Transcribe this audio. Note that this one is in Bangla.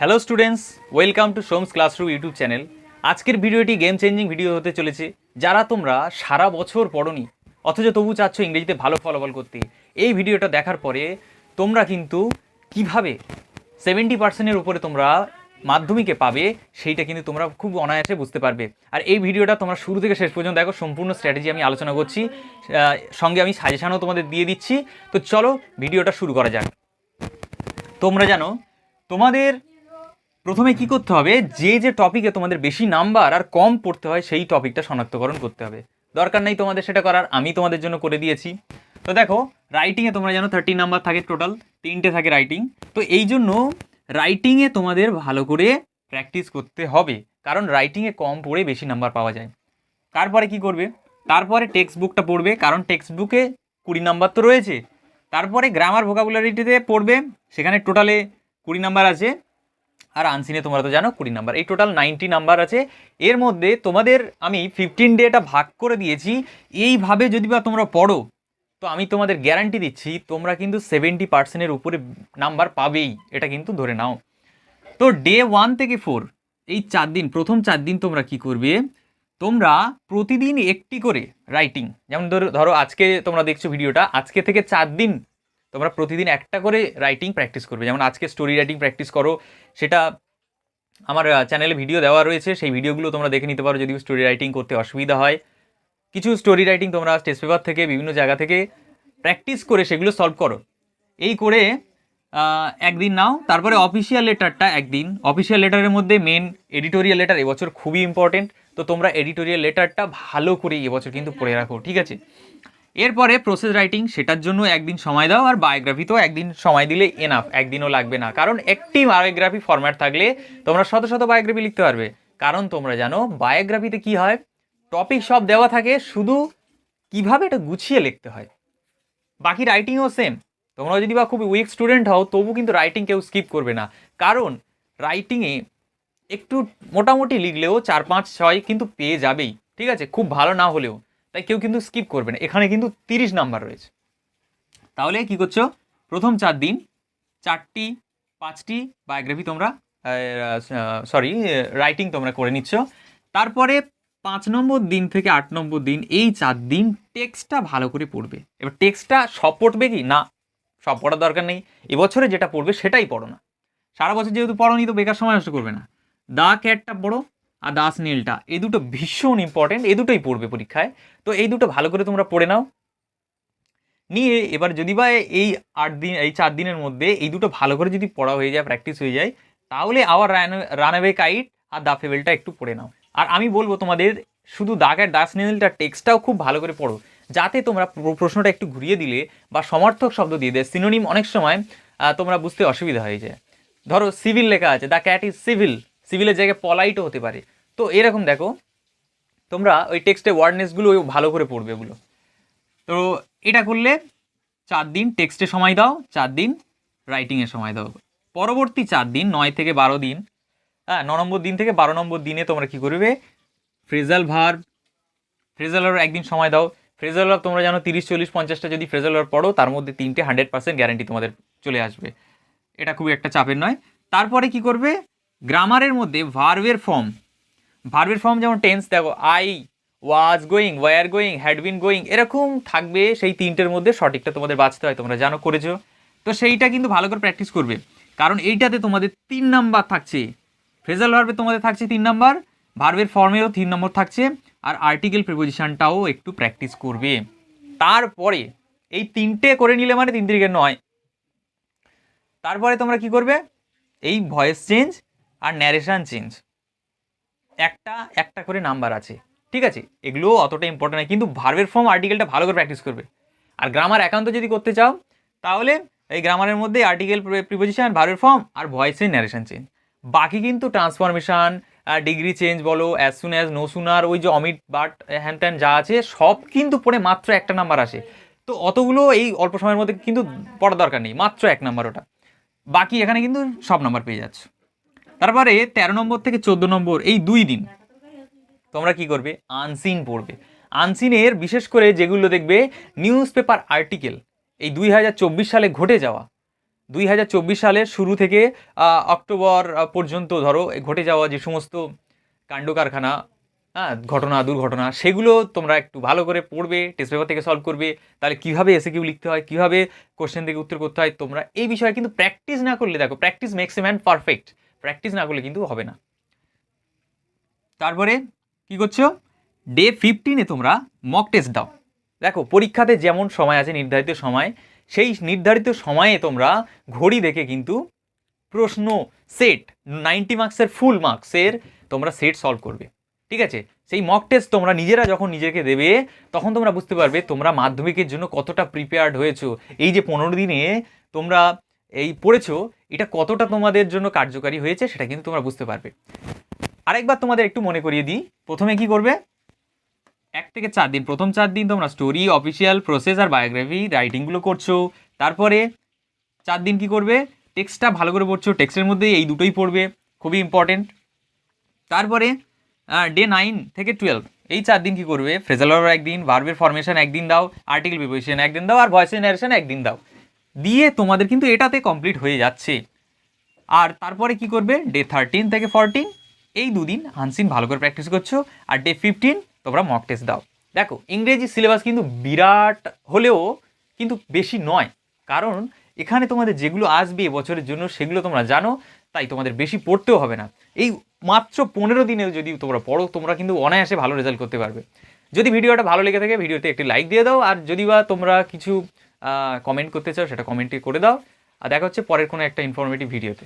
Hello students welcome to Som's classroom YouTube channel আজকের ভিডিওটি গেম চেঞ্জিং ভিডিও হতে চলেছে। যারা তোমরা সারা বছর পড়নি, অথচ তবু চাচ্ছ ইংরেজিতে ভালো ফলাফল করতে, এই ভিডিওটা দেখার পরে তোমরা কিন্তু কীভাবে সেভেন্টি পার্সেন্টের উপরে তোমরা মাধ্যমিকে পাবে, সেইটা কিন্তু তোমরা খুব অনায়াসে বুঝতে পারবে। আর এই ভিডিওটা তোমরা শুরু থেকে শেষ পর্যন্ত দেখো, সম্পূর্ণ স্ট্র্যাটেজি আমি আলোচনা করছি। সঙ্গে আমি সাজেশানও তোমাদের দিয়ে দিচ্ছি। তো চলো, ভিডিওটা শুরু করা যাক। তোমরা জানো, তোমাদের প্রথমে কি করতে হবে? যে যে টপিকে তোমাদের বেশি নাম্বার আর কম পড়তে হয়, সেই টপিকটা শনাক্তকরণ করতে হবে। দরকার নেই তোমাদের সেটা করার, আমি তোমাদের জন্য করে দিয়েছি। তো দেখো রাইটিংয়ে তোমরা জানো থার্টি নাম্বার থাকে টোটাল তিনটে থাকে রাইটিং তো এই জন্য রাইটিংয়ে তোমাদের ভালো করে প্র্যাকটিস করতে হবে। কারণ রাইটিংয়ে কম পড়ে বেশি নাম্বার পাওয়া যায়। তারপরে কি করবে? তারপরে টেক্সট বুকটা পড়বে, কারণ টেক্সট বুকে কুড়ি নাম্বার তো রয়েছে। তারপরে গ্রামার ভোকাবুলারিটিতে পড়বে, সেখানে টোটালে কুড়ি নাম্বার আছে। আর আনসিনে তোমরা তো জানো কুড়ি নাম্বার এই টোটাল নাইনটি নাম্বার আছে। এর মধ্যে তোমাদের আমি ফিফটিন ডেটা ভাগ করে দিয়েছি। এইভাবে যদি বা তোমরা পড়ো, তো আমি তোমাদের গ্যারান্টি দিচ্ছি, তোমরা কিন্তু সেভেন্টি পার্সেন্টের উপরে নাম্বার পাবেই। এটা কিন্তু ধরে নাও। তো ডে ওয়ান থেকে ফোর এই চার দিন, প্রথম চার দিন তোমরা কি করবে? তোমরা প্রতিদিন একটি করে রাইটিং যেমন ধরো ধরো আজকে তোমরা দেখছ ভিডিওটা আজকে থেকে চার দিন তোমরা প্রতিদিন একটা করে রাইটিং প্র্যাকটিস করবে। যেমন আজকে স্টোরি রাইটিং প্র্যাকটিস করো, সেটা আমার চ্যানেলে ভিডিও দেওয়া রয়েছে, সেই ভিডিওগুলো তোমরা দেখে নিতে পারো যদি স্টোরি রাইটিং করতে অসুবিধা হয়। কিছু স্টোরি রাইটিং তোমরা টেস্ট পেপার থেকে, বিভিন্ন জায়গা থেকে প্র্যাকটিস করে সেগুলো সলভ করো। এই করে একদিন নাও, তারপরে অফিসিয়াল লেটারটা একদিন। অফিসিয়াল লেটারের মধ্যে মেন এডিটোরিয়াল লেটার এবছর খুবই ইম্পর্টেন্ট তো তোমরা এডিটোরিয়াল লেটারটা ভালো করে এবছর কিন্তু পড়ে রাখো, ঠিক আছে? এরপরে প্রসেস রাইটিং সেটার জন্য একদিন সময় দাও আর বায়োগ্রাফি তো একদিন সময় দিলে এনাফ একদিনও লাগবে না। কারণ একটি বায়োগ্রাফি ফরম্যাট থাকলে তোমরা শত শত বায়োগ্রাফি লিখতে পারবে। কারণ তোমরা জানো বায়োগ্রাফিতে কি হয়? টপিক সব দেওয়া থাকে শুধু কীভাবে এটা গুছিয়ে লিখতে হয়। বাকি রাইটিংও সেম তোমরা যদি বা খুব উইক স্টুডেন্ট হও, তবু কিন্তু রাইটিং কেউ স্কিপ করবে না। কারণ রাইটিংয়ে একটু মোটামুটি লিখলেও চার, পাঁচ, ছয় কিন্তু পেয়ে যাবেই। ঠিক আছে? খুব ভালো না হলেও। তাই কেউ কিন্তু স্কিপ করবে না। এখানে কিন্তু তিরিশ নাম্বার রয়েছে। তাহলে কি করছ? প্রথম চার দিন চারটি, পাঁচটি বায়োগ্রাফি তোমরা সরি রাইটিং তোমরা করে নিচ্ছ। তারপরে পাঁচ নম্বর দিন থেকে আট নম্বর দিন এই চার দিন টেক্সটটা ভালো করে পড়বে। এবার টেক্সটটা সব পড়বে কি? না, সব পড়ার দরকার নেই। এবছরে যেটা পড়বে সেটাই পড়ো না। সারা বছর যেহেতু পড়োনি তো বেকার সময় নষ্ট করবে না। দা ক্যাটটা পড়ো আর দাস নীলটা এই দুটো ভীষণ ইম্পর্টেন্ট এই দুটোই পড়বে পরীক্ষায়। তো এই দুটো ভালো করে তোমরা পড়ে নাও। নিয়ে এবার যদি বা এই আট দিন, এই চার দিনের মধ্যে এই দুটো ভালো করে যদি পড়া হয়ে যায় প্র্যাকটিস হয়ে যায়, তাহলে আবার রান রানওয়ে কাইট আর দা ফেবেলটা একটু পড়ে নাও। আর আমি বলব তোমাদের, শুধু দাগ আর দাস নীলটা টেক্সটটাও খুব ভালো করে পড়ো, যাতে তোমরা প্রশ্নটা একটু ঘুরিয়ে দিলে বা সমার্থক শব্দ দিয়ে দেয়। সিনোনিম অনেক সময় তোমরা বুঝতে অসুবিধা হয়ে যায়। ধরো সিভিল লেখা আছে দ্য ক্যাট ইজ সিভিল সিভিলের জায়গায় পলাইটও হতে পারে। তো এরকম দেখো, তোমরা ওই টেক্সটে ওয়ার্ডনেসগুলো ভালো করে পড়বে ওগুলো। তো এটা করলে চার দিন টেক্সটে সময় দাও, চার দিন রাইটিংয়ে সময় দাও। পরবর্তী চার দিন, নয় থেকে বারো দিন হ্যাঁ ন নম্বর দিন থেকে বারো নম্বর দিনে তোমরা কি করবে? ফ্রেজাল ভার্ব ফ্রেজাল ভার্ব একদিন সময় দাও। ফ্রেজাল তোমরা জানো তিরিশ, চল্লিশ, পঞ্চাশটা যদি ফ্রেজাল ভার্ব পড়ো, তার মধ্যে তিনটে হান্ড্রেড পার্সেন্ট গ্যারান্টি তোমাদের চলে আসবে। এটা খুব একটা চাপের নয়। তারপরে কি করবে? গ্রামারের মধ্যে ভার্বের ফর্ম ভার্বের ফর্ম যেমন টেন্স দেখো I was going were going had been going এরকম থাকবে সেই তিনটের মধ্যে সঠিকটা তোমাদের বাঁচতে হয়, তোমরা জানো, করেছ। তো সেইটা কিন্তু ভালো করে প্র্যাকটিস করবে। কারণ এইটাতে তোমাদের তিন নাম্বার থাকছে। ফ্রেজাল ভার্বে তোমাদের থাকছে তিন নাম্বার ভার্বের ফর্মেরও তিন নম্বর থাকছে, আর আর্টিকেল প্রিপোজিশনটাও একটু প্র্যাকটিস করবে। তারপরে, এই তিনটে করে নিলে মানে তিন তিরিকে নয়। তারপরে তোমরা কি করবে? এই ভয়েস চেঞ্জ আর ন্যারেশান চেঞ্জ একটা একটা করে নাম্বার আছে, ঠিক আছে? এগুলো অতটা ইম্পর্টেন্ট নয়, কিন্তু ভার্বের ফর্ম আর্টিকেলটা ভালো করে প্র্যাকটিস করবে। আর গ্রামার একান্ত যদি করতে চাও, তাহলে এই গ্রামারের মধ্যে আর্টিকেল প্রিপোজিশন ভার্বের ফর্ম আর ভয়েসের ন্যারেশান চেঞ্জ বাকি কিন্তু ট্রান্সফরমেশন ডিগ্রি চেঞ্জ বলো as soon as no sooner ওই যে অমিট বাট হ্যান ত্যান যা আছে, সব কিন্তু পড়ে মাত্র একটা নাম্বার আসে। তো অতগুলো এই অল্প সময়ের মধ্যে কিন্তু পড়ার দরকার নেই, মাত্র এক নাম্বার ওটা। বাকি এখানে কিন্তু সব নাম্বার পেয়ে যাচ্ছে। তারপরে তেরো নম্বর থেকে চোদ্দ নম্বর, এই দুই দিন। তোমরা কি করবে? আনসিন পড়বে। আনসিনের বিশেষ করে যেগুলো দেখবে নিউজ পেপার আর্টিকেল এই দুই হাজার চব্বিশ সালে ঘটে যাওয়া। দুই হাজার চব্বিশ সালের শুরু থেকে অক্টোবর পর্যন্ত ধরো ঘটে যাওয়া যে সমস্ত কাণ্ড কারখানা হ্যাঁ ঘটনা, দুর্ঘটনা, সেগুলো তোমরা একটু ভালো করে পড়বে টেস্ট পেপার থেকে সলভ করবে। তাহলে কীভাবে এসে কিউ লিখতে হয়, কীভাবে কোশ্চেন থেকে উত্তর করতে হয়, তোমরা এই বিষয়ে কিন্তু প্র্যাকটিস না করলে দেখো practice makes a man perfect practice না করলে কিন্তু হবে না। তারপরে কি করছ? ডে ফিফটিনে তোমরা মক টেস্ট দাও। দেখো, পরীক্ষাতে যেমন সময় আছে, নির্ধারিত সময়, সেই নির্ধারিত সময়ে তোমরা ঘড়ি দেখে কিন্তু প্রশ্ন সেট নাইনটি মার্কসের ফুল মার্কসের তোমরা সেট সলভ করবে। ঠিক আছে? সেই মক টেস্ট তোমরা নিজেরা যখন নিজেকে দেবে, তখন তোমরা বুঝতে পারবে তোমরা মাধ্যমিকের জন্য কতটা প্রিপেয়ার্ড হয়েছো। এই যে পনেরো দিনে তোমরা এই পড়েছো এটা কতটা তোমাদের জন্য কার্যকারী হয়েছে সেটা কিন্তু তোমরা বুঝতে পারবে। আরেকবার তোমাদের একটু মনে করিয়ে দিই। প্রথমে কি করবে? এক থেকে চার দিন। প্রথম চার দিন তোমরা স্টোরি অফিসিয়াল প্রসেস আর বায়োগ্রাফি রাইটিংগুলো করছ। তারপরে চার দিন কি করবে? টেক্সটটা ভালো করে পড়ছো। টেক্সটের মধ্যে এই দুটোই পড়বে। খুবই ইম্পর্টেন্ট তারপরে ডে নাইন থেকে টুয়েলভ এই চার দিন কি করবে? ফ্রেজাল একদিন ভার্বের ফরমেশন একদিন দাও আর্টিকেল প্রিপোজিশন একদিন দাও, আর ভয়েস নারেশন একদিন দাও। দিয়ে তোমাদের কিন্তু এটাতে কমপ্লিট হয়ে যাচ্ছে। আর তারপরে কি করবে? ডে থার্টিন থেকে ফরটিন এই দুদিন আনসিন ভালো করে প্র্যাকটিস করছ। আর ডে ফিফটিন তোমরা মক টেস্ট দাও। দেখো, ইংরেজি সিলেবাস কিন্তু বিরাট হলেও কিন্তু বেশি নয়। কারণ এখানে তোমাদের যেগুলো আসবে বছরের জন্য সেগুলো তোমরা জানো, তাই তোমাদের বেশি পড়তেও হবে না। এই মাত্র পনেরো দিনেও যদি তোমরা পড়ো, তোমরা কিন্তু অনায়াসে ভালো রেজাল্ট করতে পারবে। যদি ভিডিওটা ভালো লেগে থাকে, ভিডিওতে একটি লাইক দিয়ে দাও। আর যদি বা তোমরা কিছু কমেন্ট করতে চাও, সেটা কমেন্টে করে দাও। আর দেখা হচ্ছে পরের কোনো একটা ইনফরমেটিভ ভিডিওতে